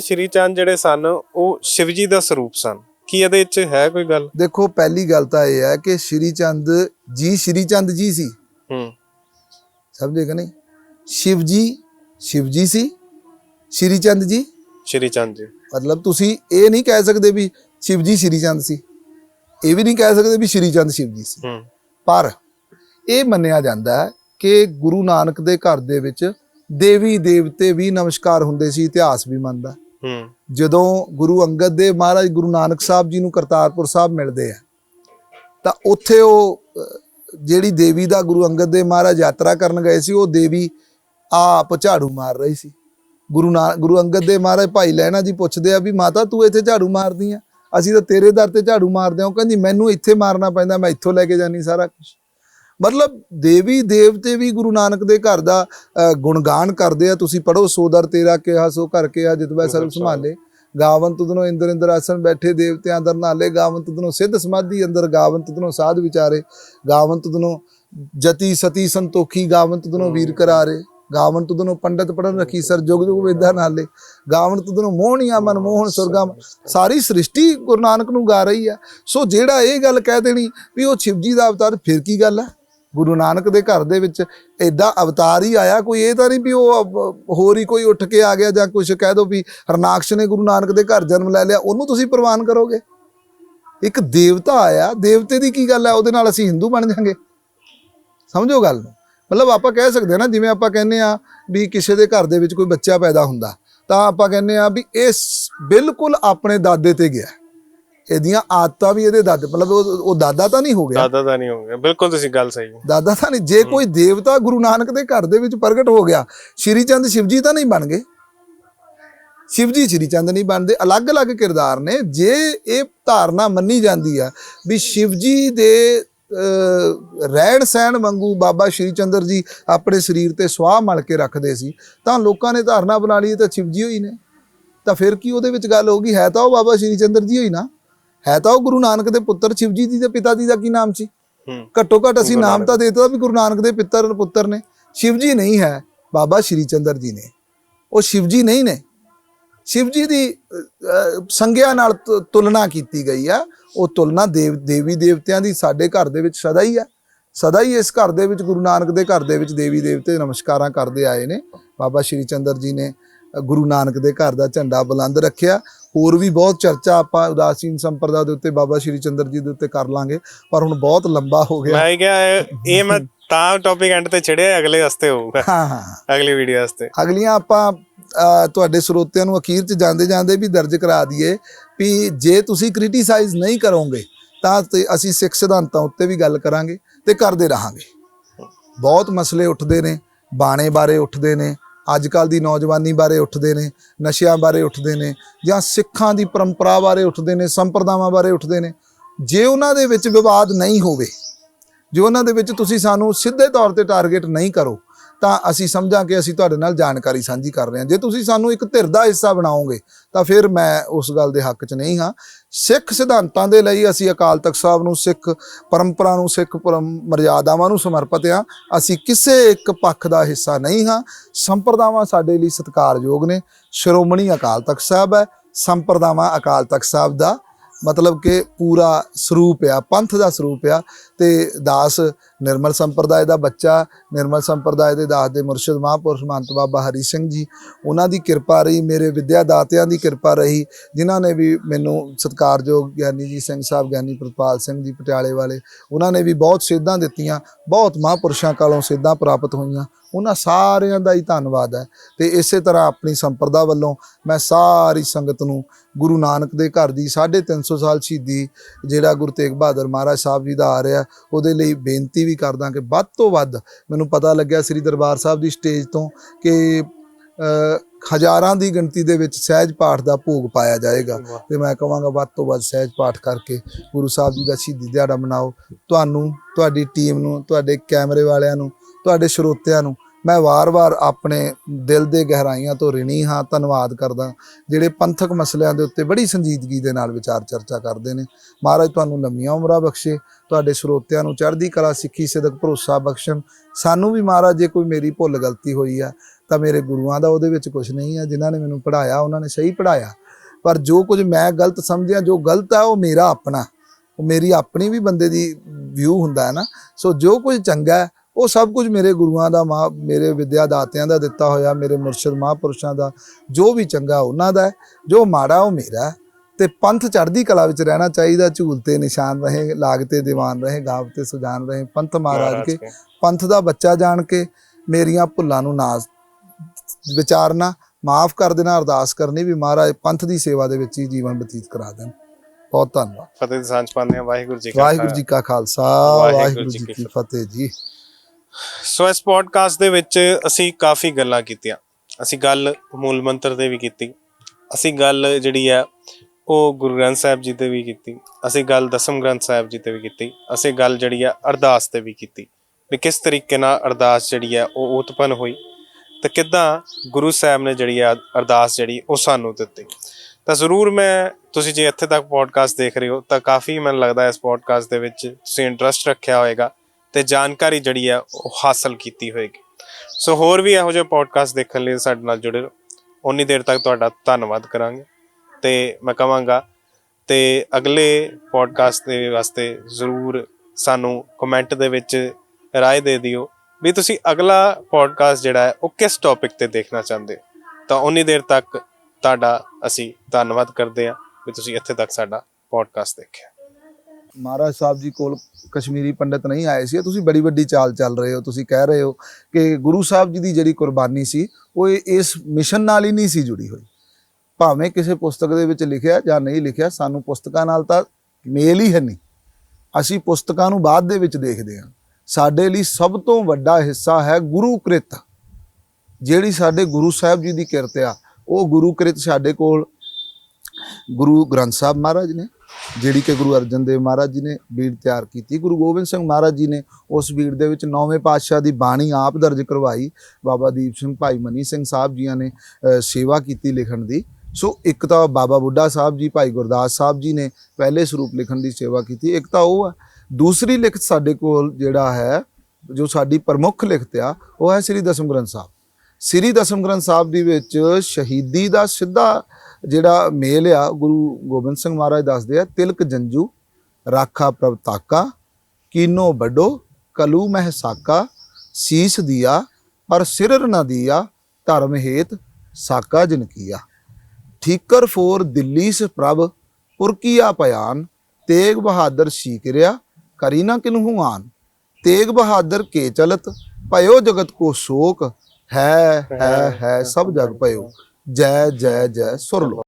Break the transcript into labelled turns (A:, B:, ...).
A: ਸ਼੍ਰੀ ਚੰਦ ਜਿਹੜੇ ਸਨ ਉਹ ਸ਼ਿਵਜੀ ਦਾ ਸਰੂਪ ਸਨ। ਕੀ ਇਹਦੇ ਵਿੱਚ ਹੈ ਕੋਈ ਗੱਲ?
B: ਦੇਖੋ ਪਹਿਲੀ ਗੱਲ ਤਾਂ ਇਹ ਹੈ ਕਿ ਸ਼੍ਰੀ ਚੰਦ ਜੀ ਸ਼੍ਰੀ ਚੰਦ ਜੀ ਸੀ।
A: ਹੂੰ।
B: ਸਮਝੇ ਕਿ ਨਹੀਂ? ਸ਼ਿਵ ਜੀ ਸ਼ਿਵ ਜੀ ਸੀ ਸ਼੍ਰੀ ਚੰਦ ਜੀ।
A: ਸ਼੍ਰੀ ਚੰਦ ਜੀ।
B: ਮਤਲਬ ਤੁਸੀਂ ਇਹ ਨਹੀਂ ਕਹਿ ਸਕਦੇ ਵੀ ਸ਼ਿਵ ਜੀ ਸ਼੍ਰੀ ਚੰਦ ਸੀ। ਇਹ ਵੀ ਨਹੀਂ ਕਹਿ ਸਕਦੇ ਵੀ ਸ਼੍ਰੀ ਚੰਦ ਸ਼ਿਵ ਜੀ ਸੀ।
A: ਹੂੰ।
B: ਪਰ ਇਹ ਮੰਨਿਆ ਜਾਂਦਾ ਹੈ ਕਿ ਗੁਰੂ ਨਾਨਕ ਦੇ ਘਰ ਦੇ ਵਿੱਚ ਦੇਵੀ ਦੇਵਤੇ ਵੀ ਨਮਸਕਾਰ ਹੁੰਦੇ ਸੀ ਇਤਿਹਾਸ ਵੀ ਮੰਨਦਾ ਜਦੋਂ ਗੁਰੂ ਅੰਗਦ ਦੇਵ ਮਹਾਰਾਜ ਗੁਰੂ ਨਾਨਕ ਸਾਹਿਬ ਜੀ ਨੂੰ ਕਰਤਾਰਪੁਰ ਸਾਹਿਬ ਮਿਲਦੇ ਆ, ਤਾਂ ਉੱਥੇ ਉਹ ਜਿਹੜੀ ਦੇਵੀ ਦਾ ਗੁਰੂ ਅੰਗਦ ਦੇਵ ਮਹਾਰਾਜ ਯਾਤਰਾ ਕਰਨ ਗਏ ਸੀ, ਉਹ ਦੇਵੀ ਆਪ ਝਾੜੂ ਮਾਰ ਰਹੀ ਸੀ। ਗੁਰੂ ਨਾ, ਗੁਰੂ ਅੰਗਦ ਦੇਵ ਮਹਾਰਾਜ ਭਾਈ ਲੈਣਾ ਜੀ ਪੁੱਛਦੇ ਆ ਵੀ ਮਾਤਾ ਤੂੰ ਇੱਥੇ ਝਾੜੂ ਮਾਰਦੀ ਆ? ਅਸੀਂ ਤਾਂ ਤੇਰੇ ਦਰ ਤੇ ਝਾੜੂ ਮਾਰਦੇ ਹਾਂ ਉਹ ਕਹਿੰਦੀ, ਮੈਨੂੰ ਇੱਥੇ ਮਾਰਨਾ ਪੈਂਦਾ, ਮੈਂ ਇੱਥੋਂ ਲੈ ਕੇ ਜਾਨੀ ਸਾਰਾ ਕੁਝ ਮਤਲਬ ਦੇਵੀ ਦੇਵਤੇ ਵੀ ਗੁਰੂ ਨਾਨਕ ਦੇ ਘਰ ਦਾ ਗੁਣਗਾਨ ਕਰਦੇ ਆ। ਤੁਸੀਂ ਪੜੋ ਸੋਦਰ ਤੇਰਾ ਕਿਹਾ ਸੋ ਕਰ ਕਿਹਾ ਜਿਤਵੈ ਸਰਬ ਸੰਭਾਲੇ। ਗਾਵਨ ਤੁਧਨੋ ਇੰਦਰ ਇੰਦਰ ਆਸਨ ਬੈਠੇ ਦੇਵਤਿਆਂ ਅੰਦਰ ਨਾਲੇ ਗਾਵਨ ਤੁਧਨੋ ਸਿੱਧ ਸਮਾਧੀ ਅੰਦਰ ਗਾਵਨ ਤੁਧਨੋ ਸਾਧ ਵਿਚਾਰੇ। ਗਾਵਨ ਤੁਧਨੋ ਜਤੀ ਸਤੀ ਸੰਤੋਖੀ ਗਾਵਨ ਤੁਧਨੋ ਵੀਰ ਕਰਾਰੇ। ਗਾਵਨ ਤੁਧਨੋ ਪੰਡਤ ਪੜਨ ਰਖੀ ਸਰ ਜੁਗ ਜੁਗ ਵੇਦਾਂ ਨਾਲੇ। ਗਾਵਨ ਤੁਧਨੋ ਮੋਹਣੀਆਂ ਮਨ ਮੋਹਣ ਸੁਰਗਾ ਸਾਰੀ ਸ੍ਰਿਸ਼ਟੀ ਗੁਰੂ ਨਾਨਕ ਨੂੰ ਗਾ ਰਹੀ ਆ। ਸੋ ਜਿਹੜਾ ਇਹ ਗੱਲ ਕਹਿ ਦੇਣੀ ਵੀ ਉਹ ਸ਼ਿਵਜੀ ਦਾ ਅਵਤਾਰ ਫਿਰ ਕੀ ਗੱਲ ਹੈ ਗੁਰੂ ਨਾਨਕ ਦੇ ਘਰ ਦੇ ਵਿੱਚ ਐਡਾ ਅਵਤਾਰ ਹੀ ਆਇਆ, ਕੋਈ ਇਹ ਤਾਂ ਨਹੀਂ ਵੀ ਉਹ ਅਬ- ਹੋਰ ਹੀ ਕੋਈ ਉੱਠ ਕੇ ਆ ਗਿਆ ਜਾਂ ਕੁਝ ਕਹਿ ਦੋ ਵੀ ਹਰਨਾਕਸ਼ ਨੇ ਗੁਰੂ ਨਾਨਕ ਦੇ ਘਰ ਜਨਮ ਲੈ ਲਿਆ, ਉਹਨੂੰ ਤੁਸੀਂ ਪ੍ਰਵਾਨ ਕਰੋਗੇ? ਇੱਕ ਦੇਵਤਾ ਆਇਆ, ਦੇਵਤੇ ਦੀ ਕੀ ਗੱਲ ਹੈ? ਉਹਦੇ ਨਾਲ ਅਸੀਂ ਹਿੰਦੂ ਬਣ ਜਾਾਂਗੇ। ਸਮਝੋ ਗੱਲ ਨੂੰ। ਮਤਲਬ ਆਪਾਂ ਕਹਿ ਸਕਦੇ ਹਾਂ ਨਾ, ਜਿਵੇਂ ਆਪਾਂ ਕਹਿੰਦੇ ਆ ਵੀ ਕਿਸੇ ਦੇ ਘਰ ਦੇ ਵਿੱਚ ਕੋਈ ਬੱਚਾ ਪੈਦਾ ਹੁੰਦਾ, ਤਾਂ ਆਪਾਂ ਕਹਿੰਦੇ ਆ ਵੀ ਇਹ ਬਿਲਕੁਲ ਆਪਣੇ ਦਾਦੇ ਤੇ ਗਿਆ। ਇਹਦੀਆਂ ਆਦਤਾਂ ਵੀ ਇਹਦੇ ਦਾਦੇ ਮਤਲਬ ਉਹ ਉਹ ਦਾਦਾ ਤਾਂ ਨਹੀਂ ਹੋ ਗਿਆ?
A: ਦਾਦਾ ਦਾ ਨਹੀਂ ਹੋ ਗਿਆ। ਬਿਲਕੁਲ ਤੁਸੀਂ ਗੱਲ ਸਹੀ ਹੈ।
B: ਦਾਦਾ ਤਾਂ ਨਹੀਂ ਜੇ ਕੋਈ ਦੇਵਤਾ ਗੁਰੂ ਨਾਨਕ ਦੇ ਘਰ ਦੇ ਵਿੱਚ ਪ੍ਰਗਟ ਹੋ ਗਿਆ ਸ਼੍ਰੀ ਚੰਦ ਸ਼ਿਵਜੀ ਤਾਂ ਨਹੀਂ ਬਣ ਗਏ? ਸ਼ਿਵਜੀ ਸ਼੍ਰੀ ਚੰਦ ਨਹੀਂ ਬਣਦੇ। ਅਲੱਗ-ਅਲੱਗ ਕਿਰਦਾਰ ਨੇ। ਜੇ ਇਹ ਧਾਰਨਾ ਮੰਨੀ ਜਾਂਦੀ ਆ ਵੀ ਸ਼ਿਵਜੀ ਦੇ ਰਹਿਣ ਸਹਿਣ ਵਾਂਗੂ ਬਾਬਾ ਸ਼੍ਰੀ ਚੰਦਰ ਜੀ ਆਪਣੇ ਸਰੀਰ ਤੇ ਸਵਾਹ ਮਲ ਕੇ ਰੱਖਦੇ ਸੀ ਤਾਂ ਲੋਕਾਂ ਨੇ ਧਾਰਨਾ ਬਣਾ ਲਈ ਤਾਂ ਸ਼ਿਵਜੀ ਹੋਈ ਨੇ। ਤਾਂ ਫਿਰ ਕੀ ਉਹਦੇ ਵਿੱਚ ਗੱਲ ਹੋਗੀ ਹੈ ਤਾਂ ਉਹ ਬਾਬਾ ਸ਼੍ਰੀ ਚੰਦਰ ਜੀ ਹੋਈ ਨਾ। ਹੈ ਤਾਂ ਉਹ ਗੁਰੂ ਨਾਨਕ ਦੇ ਪੁੱਤਰ ਸ਼ਿਵਜੀ ਜੀ ਦੇ ਪਿਤਾ ਜੀ ਦਾ ਕੀ ਨਾਮ ਸੀ?
A: ਹੂੰ।
B: ਘੱਟੋ ਘੱਟ ਅਸੀਂ ਨਾਮ ਤਾਂ ਦੇ। ਦਿੱਤਾ ਵੀ ਗੁਰੂ ਨਾਨਕ ਦੇ ਪਿੱਤਰ ਪੁੱਤਰ ਨੇ। ਸ਼ਿਵ ਜੀ ਨਹੀਂ ਹੈ ਬਾਬਾ ਸ਼੍ਰੀ ਚੰਦਰ ਜੀ ਨੇ। ਉਹ ਸ਼ਿਵ ਜੀ ਨਹੀਂ ਨੇ। ਸ਼ਿਵ ਜੀ ਦੀ ਸੰਗਿਆ ਨਾਲ ਤੁਲਨਾ ਕੀਤੀ ਗਈ ਆ। ਉਹ ਤੁਲਨਾ ਦੇਵ ਦੇਵੀ ਦੇਵਤਿਆਂ ਦੀ ਸਾਡੇ ਘਰ ਦੇ ਵਿੱਚ ਸਦਾ ਹੀ ਆ। ਸਦਾ ਹੀ ਇਸ ਘਰ ਦੇ ਵਿੱਚ ਗੁਰੂ ਨਾਨਕ ਦੇ ਘਰ ਦੇ ਵਿੱਚ ਦੇਵੀ ਦੇਵਤੇ ਨਮਸਕਾਰਾਂ ਕਰਦੇ ਆਏ ਨੇ। ਬਾਬਾ ਸ਼੍ਰੀ ਚੰਦਰ ਜੀ ਨੇ ਗੁਰੂ ਨਾਨਕ ਦੇ ਘਰ ਦਾ ਝੰਡਾ ਬੁਲੰਦ ਰੱਖਿਆ। ਹੋਰ ਵੀ ਬਹੁਤ ਚਰਚਾ ਆਪਾਂ ਉਦਾਸੀਨ ਸੰਪਰਦਾ ਦੇ ਉੱਤੇ ਬਾਬਾ ਸ਼੍ਰੀ ਚੰਦਰ ਜੀ ਦੇ ਉੱਤੇ ਕਰ ਲਾਂਗੇ ਪਰ ਹੁਣ ਬਹੁਤ ਲੰਬਾ ਹੋ ਗਿਆ।
A: ਮੈਂ ਕਿਹਾ ਇਹ- ਮੈਂ ਤਾਂ ਟੌਪਿਕ ਐਂਡ ਤੇ ਛੜਿਆ ਅਗਲੇ ਹਫ਼ਤੇ ਹੋਊਗਾ।
B: ਹਾਂ ਹਾਂ।
A: ਅਗਲੀ ਵੀਡੀਓ ਵਾਸਤੇ।
B: ਅਗਲੀਆਂ ਆਪਾਂ ਤੁਹਾਡੇ ਸਰੋਤਿਆਂ ਨੂੰ ਅਖੀਰ ਚ ਜਾਂਦੇ ਜਾਂਦੇ ਵੀ ਦਰਜ ਕਰਾ ਦਈਏ ਵੀ ਜੇ ਤੁਸੀਂ ਕ੍ਰਿਟੀਸਾਈਜ਼ ਨਹੀਂ ਕਰੋਗੇ ਤੇ ਅਸੀਂ ਸਿੱਖ ਸਿਧਾਂਤਾਂ ਉੱਤੇ ਵੀ ਗੱਲ ਕਰਾਂਗੇ ਤੇ ਕਰਦੇ ਰਹਾਂਗੇ। ਬਹੁਤ ਮਸਲੇ ਉੱਠਦੇ ਨੇ ਬਾਣੇ ਬਾਰੇ ਉੱਠਦੇ ਨੇ ਅੱਜ ਕੱਲ ਦੀ ਨੌਜਵਾਨੀ ਬਾਰੇ ਉੱਠਦੇ ਨੇ, ਨਸ਼ਿਆਂ ਬਾਰੇ ਉੱਠਦੇ ਨੇ ਜਾਂ ਸਿੱਖਾਂ ਦੀ ਪਰੰਪਰਾ ਬਾਰੇ ਉੱਠਦੇ ਨੇ, ਸੰਪਰਦਾਵਾਂ ਬਾਰੇ ਉੱਠਦੇ ਨੇ, ਜੇ ਉਹਨਾਂ ਦੇ ਵਿੱਚ ਵਿਵਾਦ ਨਹੀਂ ਹੋਵੇ, ਜੇ ਉਹਨਾਂ ਦੇ ਵਿੱਚ ਤੁਸੀਂ ਸਾਨੂੰ ਸਿੱਧੇ ਤੌਰ ਤੇ ਟਾਰਗੇਟ ਨਹੀਂ ਕਰੋ ਤਾਂ ਅਸੀਂ ਸਮਝਾਂਗੇ ਅਸੀਂ ਤੁਹਾਡੇ ਨਾਲ ਜਾਣਕਾਰੀ ਸਾਂਝੀ ਕਰ ਰਹੇ ਹਾਂ। ਜੇ ਤੁਸੀਂ ਸਾਨੂੰ ਇੱਕ ਧਿਰ ਦਾ ਹਿੱਸਾ ਬਣਾਓਗੇ, ਤਾਂ ਫਿਰ ਮੈਂ ਉਸ ਗੱਲ ਦੇ ਹੱਕ 'ਚ ਨਹੀਂ ਹਾਂ। ਸਿੱਖ ਸਿਧਾਂਤਾਂ ਦੇ ਲਈ ਅਸੀਂ ਅਕਾਲ ਤਖਤ ਸਾਹਿਬ ਨੂੰ, ਸਿੱਖ ਪਰੰਪਰਾ ਨੂੰ, ਸਿੱਖ ਪਰਮ ਮਰਜ਼ਾਦਾਵਾਂ ਨੂੰ ਸਮਰਪਿਤ ਹਾਂ। ਅਸੀਂ ਕਿਸੇ ਇੱਕ ਪੱਖ ਦਾ ਹਿੱਸਾ ਨਹੀਂ ਹਾਂ। ਸੰਪਰਦਾਵਾਂ ਸਾਡੇ ਲਈ ਸਤਿਕਾਰਯੋਗ ਨੇ। ਸ਼੍ਰੋਮਣੀ ਅਕਾਲ ਤਖਤ ਸਾਹਿਬ ਹੈ। ਸੰਪਰਦਾਵਾਂ ਅਕਾਲ ਤਖਤ ਸਾਹਿਬ ਦਾ ਮਤਲਬ ਕਿ ਪੂਰਾ ਸਰੂਪ ਆ, ਪੰਥ ਦਾ ਸਰੂਪ ਆ ਤੇ ਦਾਸ ਨਿਰਮਲ ਸੰਪਰਦਾਇ ਦਾ ਬੱਚਾ, ਨਿਰਮਲ ਸੰਪਰਦਾਇ ਦੇ ਦਾਸ ਦੇ ਮੁਰਸ਼ਿਦ ਮਹਾਂਪੁਰਸ਼ ਮੰਤ ਬਾਬਾ ਹਰੀ ਸਿੰਘ ਜੀ, ਉਹਨਾਂ ਦੀ ਕਿਰਪਾ ਰਹੀ, ਮੇਰੇ ਵਿਦਿਆ ਦਾਤਿਆਂ ਦੀ ਕਿਰਪਾ ਰਹੀ, ਜਿਨ੍ਹਾਂ ਨੇ ਵੀ ਮੈਨੂੰ ਸਤਿਕਾਰਯੋਗ ਗਿਆਨੀ ਜੀ ਸਿੰਘ ਸਾਹਿਬ, ਗਿਆਨੀ ਪ੍ਰਤਪਾਲ ਸਿੰਘ ਜੀ ਪਟਿਆਲੇ ਵਾਲੇ, ਉਹਨਾਂ ਨੇ ਵੀ ਬਹੁਤ ਸੇਧਾਂ ਦਿੱਤੀਆਂ, ਬਹੁਤ ਮਹਾਂਪੁਰਸ਼ਾਂ ਕੋਲੋਂ ਸੇਧਾਂ ਪ੍ਰਾਪਤ ਹੋਈਆਂ ਉਹਨਾਂ ਸਾਰਿਆਂ ਦਾ ਹੀ ਧੰਨਵਾਦ ਹੈ। ਤੇ ਇਸੇ ਤਰ੍ਹਾਂ ਆਪਣੀ ਸੰਪਰਦਾ ਵੱਲੋਂ ਮੈਂ ਸਾਰੀ ਸੰਗਤ ਨੂੰ ਗੁਰੂ ਨਾਨਕ ਦੇ ਘਰ ਦੀ 350 ਸਾਲ ਸ਼ਹੀਦੀ ਜਿਹੜਾ ਗੁਰੂ ਤੇਗ ਬਹਾਦਰ ਮਹਾਰਾਜ ਸਾਹਿਬ ਜੀ ਦਾ ਆ ਰਿਹਾ ਉਹਦੇ ਲਈ ਬੇਨਤੀ ਵੀ ਕਰਦਾ ਕਿ ਵੱਧ ਤੋਂ ਵੱਧ ਮੈਨੂੰ ਪਤਾ ਲੱਗਿਆ ਸ੍ਰੀ ਦਰਬਾਰ ਸਾਹਿਬ ਦੀ ਸਟੇਜ ਤੋਂ ਕਿ ਹਜ਼ਾਰਾਂ ਦੀ ਗਿਣਤੀ ਦੇ ਵਿੱਚ ਸਹਿਜ ਪਾਠ ਦਾ ਭੋਗ ਪਾਇਆ ਜਾਏਗਾ। ਤੇ ਮੈਂ ਕਹਾਂਗਾ ਵੱਧ ਤੋਂ ਵੱਧ ਸਹਿਜ ਪਾਠ ਕਰਕੇ ਗੁਰੂ ਸਾਹਿਬ ਜੀ ਦਾ ਸ਼ਹੀਦੀ ਦਿਹਾੜਾ ਮਨਾਓ। ਤੁਹਾਨੂੰ ਤੁਹਾਡੀ ਟੀਮ ਨੂੰ ਤੁਹਾਡੇ ਕੈਮਰੇ ਵਾਲਿਆਂ ਨੂੰ ਤੁਹਾਡੇ ਸਰੋਤਿਆਂ ਨੂੰ। ਮੈਂ ਵਾਰ-ਵਾਰ ਆਪਣੇ ਦਿਲ ਦੇ ਗਹਿਰਾਈਆਂ ਤੋਂ ਰਿਣੀ ਹਾਂ। ਧੰਨਵਾਦ ਕਰਦਾ ਜਿਹੜੇ ਪੰਥਕ ਮਸਲਿਆਂ ਦੇ ਉੱਤੇ ਬੜੀ ਸੰਜੀਦਗੀ ਦੇ ਨਾਲ ਵਿਚਾਰ ਚਰਚਾ ਕਰਦੇ ਨੇ। ਮਹਾਰਾਜ ਤੁਹਾਨੂੰ ਲੰਮੀਆਂ ਉਮਰਾਂ ਬਖਸ਼ੇ। ਤੁਹਾਡੇ ਸਰੋਤਿਆਂ ਨੂੰ ਚੜ੍ਹਦੀ ਕਲਾ, ਸਿੱਖੀ, ਸਿਦਕ, ਭਰੋਸਾ ਬਖਸ਼ਣ। ਸਾਨੂੰ ਵੀ ਮਹਾਰਾਜ, ਜੇ ਕੋਈ ਮੇਰੀ ਭੁੱਲ ਗਲਤੀ ਹੋਈ ਆ, ਤਾਂ ਮੇਰੇ ਗੁਰੂਆਂ ਦਾ ਉਹਦੇ ਵਿੱਚ ਕੁਝ ਨਹੀਂ ਹੈ ਜਿਨ੍ਹਾਂ ਨੇ ਮੈਨੂੰ ਪੜਾਇਆ ਉਹਨਾਂ ਨੇ ਸਹੀ ਪੜਾਇਆ ਪਰ ਜੋ ਕੁਝ ਮੈਂ ਗਲਤ ਸਮਝਿਆ, ਜੋ ਗਲਤ ਆ, ਉਹ ਮੇਰਾ ਆਪਣਾ। ਉਹ ਮੇਰੀ ਆਪਣੀ ਵੀ ਬੰਦੇ ਦੀ ਵਿਊ ਹੁੰਦਾ ਹੈ ਨਾ। ਸੋ ਜੋ ਕੁਝ ਚੰਗਾ ਉਹ ਸਭ ਕੁਝ ਮੇਰੇ ਗੁਰੂਆਂ ਦਾ ਮਾਂ ਮੇਰੇ ਵਿਦਿਆ ਦਾਤਿਆਂ ਦਾ ਦਿੱਤਾ ਹੋਇਆ ਮੇਰੇ ਮੁਰਸ਼ਿਦ ਮਹਾਂਪੁਰਸ਼ਾਂ ਦਾ ਜੋ ਵੀ ਚੰਗਾ ਉਹਨਾਂ ਦਾ ਜੋ ਮਾੜਾ ਉਹ ਮੇਰਾ। ਤੇ ਪੰਥ ਚੜ੍ਹਦੀ ਕਲਾ ਵਿੱਚ ਰਹਿਣਾ ਚਾਹੀਦਾ ਝੂਲ ਤੇ ਨਿਸ਼ਾਨ ਰਹੇ ਲਾਗ ਤੇ ਦੀਵਾਨ ਰਹੇ ਗਾਵ ਤੇ ਸੁਜਾਨ ਰਹੇ। ਪੰਥ ਮਹਾਰਾਜ ਕੇ ਪੰਥ ਦਾ ਬੱਚਾ ਜਾਣ ਕੇ ਮੇਰੀਆਂ ਭੁੱਲਾਂ ਨੂੰ ਨਾ ਵਿਚਾਰਨਾ ਮਾਫ ਕਰ ਦੇਣਾ ਅਰਦਾਸ ਕਰਨੀ ਵੀ ਮਹਾਰਾਜ ਪੰਥ ਦੀ ਸੇਵਾ ਦੇ ਵਿੱਚ ਹੀ ਜੀਵਨ ਬਤੀਤ ਕਰਾ ਦੇਣ। ਬਹੁਤ ਧੰਨਵਾਦ।
A: ਫਤਿਹ ਦੀ ਸਾਂਝ ਪਾਉਂਦੇ ਹਾਂ। ਵਾਹਿਗੁਰੂ ਜੀ ਕਾ
B: ਵਾਹਿਗੁਰੂ ਜੀ ਕਾ ਖਾਲਸਾ
A: ਵਾਹਿਗੁਰੂ ਜੀ ਕੀ
B: ਫਤਿਹ ਜੀ।
A: ਸੋ ਇਸ ਪੋਡਕਾਸਟ ਦੇ ਵਿੱਚ ਅਸੀਂ ਕਾਫੀ ਗੱਲਾਂ ਕੀਤੀਆਂ। ਅਸੀਂ ਗੱਲ ਮੂਲ ਮੰਤਰ ਤੇ ਵੀ ਕੀਤੀ। ਅਸੀਂ ਗੱਲ ਜਿਹੜੀ ਆ ਉਹ ਗੁਰੂ ਗ੍ਰੰਥ ਸਾਹਿਬ ਜੀ ਤੇ ਵੀ ਕੀਤੀ। ਅਸੀਂ ਗੱਲ ਦਸਮ ਗ੍ਰੰਥ ਸਾਹਿਬ ਜੀ ਤੇ ਵੀ ਕੀਤੀ। ਅਸੀਂ ਗੱਲ ਜਿਹੜੀ ਆ ਅਰਦਾਸ ਤੇ ਵੀ ਕੀਤੀ। ਵੀ ਕਿਸ ਤਰੀਕੇ ਨਾਲ ਅਰਦਾਸ ਜਿਹੜੀ ਆ ਉਹ ਉਤਪੰਨ ਹੋਈ। ਤੇ ਕਿੱਦਾਂ ਗੁਰੂ ਸਾਹਿਬ ਨੇ ਜਿਹੜੀ ਆ ਅਰਦਾਸ ਜਿਹੜੀ, ਉਹ ਸਾਨੂੰ ਦਿੱਤੀ। ਤਾਂ ਜ਼ਰੂਰ ਮੈਂ, ਤੁਸੀਂ ਜੇ ਇੱਥੇ ਤੱਕ ਪੋਡਕਾਸਟ ਦੇਖ ਰਹੇ ਹੋ, ਤਾਂ ਕਾਫੀ ਮੈਨੂੰ ਲੱਗਦਾ ਇਸ ਪੋਡਕਾਸਟ ਦੇ ਵਿੱਚ ਤੁਸੀਂ ਇੰਟਰਸਟ ਰੱਖਿਆ ਹੋਵੇਗਾ ਤੇ ਜਾਣਕਾਰੀ ਜਿਹੜੀ ਆ ਉਹ ਹਾਸਲ ਕੀਤੀ ਹੋਏਗੀ। ਸੋ ਹੋਰ ਵੀ ਇਹੋ ਜਿਹੇ ਪੋਡਕਾਸਟ ਦੇਖਣ ਲਈ ਸਾਡੇ ਨਾਲ ਜੁੜੇ ਰਹੋ। ਉਨੀ ਦੇਰ ਤੱਕ ਤੁਹਾਡਾ ਧੰਨਵਾਦ ਕਰਾਂਗੇ। ਤੇ ਮੈਂ ਕਹਾਂਗਾ, ਤੇ ਅਗਲੇ ਪੋਡਕਾਸਟ ਦੇ ਵਾਸਤੇ ਜ਼ਰੂਰ ਸਾਨੂੰ ਕਮੈਂਟ ਦੇ ਵਿੱਚ ਰਾਏ ਦੇ ਦਿਓ ਵੀ ਤੁਸੀਂ ਅਗਲਾ ਪੋਡਕਾਸਟ ਜਿਹੜਾ ਹੈ, ਉਹ ਕਿਸ ਟੌਪਿਕ ਤੇ ਦੇਖਣਾ ਚਾਹੁੰਦੇ ਹੋ? ਤਾਂ ਉਨੀ ਦੇਰ ਤੱਕ ਤੁਹਾਡਾ ਅਸੀਂ ਧੰਨਵਾਦ ਕਰਦੇ ਹਾਂ ਵੀ ਤੁਸੀਂ ਇੱਥੇ ਤੱਕ ਸਾਡਾ ਪੋਡਕਾਸਟ ਦੇਖਿਆ।
B: ਮਹਾਰਾਜ ਸਾਹਿਬ ਜੀ ਕੋਲ ਕਸ਼ਮੀਰੀ ਪੰਡਤ ਨਹੀਂ ਆਏ ਸੀ, ਤੁਸੀਂ ਬੜੀ ਵੱਡੀ ਚਾਲ ਚੱਲ ਰਹੇ ਹੋ, ਤੁਸੀਂ ਕਹਿ ਰਹੇ ਹੋ ਕਿ ਗੁਰੂ ਸਾਹਿਬ ਜੀ ਦੀ ਜਿਹੜੀ ਕੁਰਬਾਨੀ ਸੀ, ਉਹ ਇਹ- ਇਸ ਮਿਸ਼ਨ ਨਾਲ ਹੀ ਨਹੀਂ ਸੀ ਜੁੜੀ ਹੋਈ। ਭਾਵੇਂ ਕਿਸੇ ਪੁਸਤਕ ਦੇ ਵਿੱਚ ਲਿਖਿਆ ਜਾਂ ਨਹੀਂ ਲਿਖਿਆ, ਸਾਨੂੰ ਪੁਸਤਕਾਂ ਨਾਲ ਤਾਂ ਮੇਲ ਹੀ ਹੈ ਨਹੀਂ। ਅਸੀਂ ਪੁਸਤਕਾਂ ਨੂੰ ਬਾਅਦ ਦੇ ਵਿੱਚ ਦੇਖਦੇ ਹਾਂ। ਸਾਡੇ ਲਈ ਸਭ ਤੋਂ ਵੱਡਾ ਹਿੱਸਾ ਹੈ ਗੁਰੂ ਕ੍ਰਿਤ। ਜਿਹੜੀ ਸਾਡੇ ਗੁਰੂ ਸਾਹਿਬ ਜੀ ਦੀ ਕਿਰਤ ਆ, ਉਹ ਗੁਰੂ ਕ੍ਰਿਤ ਸਾਡੇ ਕੋਲ, ਗੁਰੂ ਗ੍ਰੰਥ ਸਾਹਿਬ ਮਹਾਰਾਜ ਨੇ ਜਿਹੜੀ ਕਿ ਗੁਰੂ ਅਰਜਨ ਦੇਵ ਮਹਾਰਾਜ ਜੀ ਨੇ ਬੀੜ ਤਿਆਰ ਕੀਤੀ। ਗੁਰੂ ਗੋਬਿੰਦ ਸਿੰਘ ਮਹਾਰਾਜ ਜੀ ਨੇ ਉਸ ਬੀੜ ਦੇ ਵਿੱਚ ਨੌਵੇਂ ਪਾਤਸ਼ਾਹ ਦੀ ਬਾਣੀ ਆਪ ਦਰਜ ਕਰਵਾਈ। ਬਾਬਾ ਦੀਪ ਸਿੰਘ ਭਾਈ ਮਨੀ ਸਿੰਘ ਸਾਹਿਬ ਜੀਆਂ ਨੇ ਸੇਵਾ ਕੀਤੀ ਲਿਖਣ ਦੀ। ਸੋ ਇੱਕ ਤਾਂ ਬਾਬਾ ਬੁੱਢਾ ਸਾਹਿਬ ਜੀ, ਭਾਈ ਗੁਰਦਾਸ ਸਾਹਿਬ ਜੀ ਨੇ ਪਹਿਲੇ ਸਰੂਪ ਲਿਖਣ ਦੀ ਸੇਵਾ ਕੀਤੀ। ਇੱਕ ਤਾਂ ਉਹ ਹੈ ਦੂਸਰੀ ਲਿਖਤ ਸਾਡੇ ਕੋਲ ਜਿਹੜਾ ਹੈ, ਜੋ ਸਾਡੀ ਪ੍ਰਮੁੱਖ ਲਿਖਤ ਆ, ਉਹ ਹੈ ਸ੍ਰੀ ਦਸਮ ਗ੍ਰੰਥ ਸਾਹਿਬ। ਸ੍ਰੀ ਦਸਮ ਗ੍ਰੰਥ ਸਾਹਿਬ ਦੇ ਵਿੱਚ ਸ਼ਹੀਦੀ ਦਾ ਸਿੱਧਾ ਜਿਹੜਾ ਮੇਲ ਆ, ਗੁਰੂ ਗੋਬਿੰਦ ਸਿੰਘ ਮਹਾਰਾਜ ਦੱਸਦੇ ਆ, ਤਿਲਕ ਜੰਜੂ, ਰਾਖਾ ਪ੍ਰਭ ਤਾਕਾ, ਕੀਨੋ ਵੱਡੋ, ਕਲੂ ਮਹਿ ਸਾਕਾ, ਸੀਸ ਦਿਆ, ਪਰ ਸਿਰਰ ਨਾ ਦਿਆ, ਧਰਮ ਹੇਤ ਸਾਕਾ ਜਿਨ ਕੀਆ। ਠੀਕਰ ਫੋਰ ਦਿੱਲੀ ਸ ਪ੍ਰਭ ਪੁਰਕੀਆ ਪਿਆਨ ਤੇਗ ਬਹਾਦਰ ਸੀਕਰਿਆ, ਕਰੀ ਨਾ ਕਿਨਹੂ ਆਨ। ਤੇਗ ਬਹਾਦਰ ਕੇ ਚਲਤ, ਭਇਓ ਜਗਤ ਕੋ ਸ਼ੋਕ, ਹੈ ਹੈ ਹੈ, ਸਭ ਜਗ ਭਇਓ। ਜੈ ਜੈ ਜੈ ਸੁਰ ਲੋ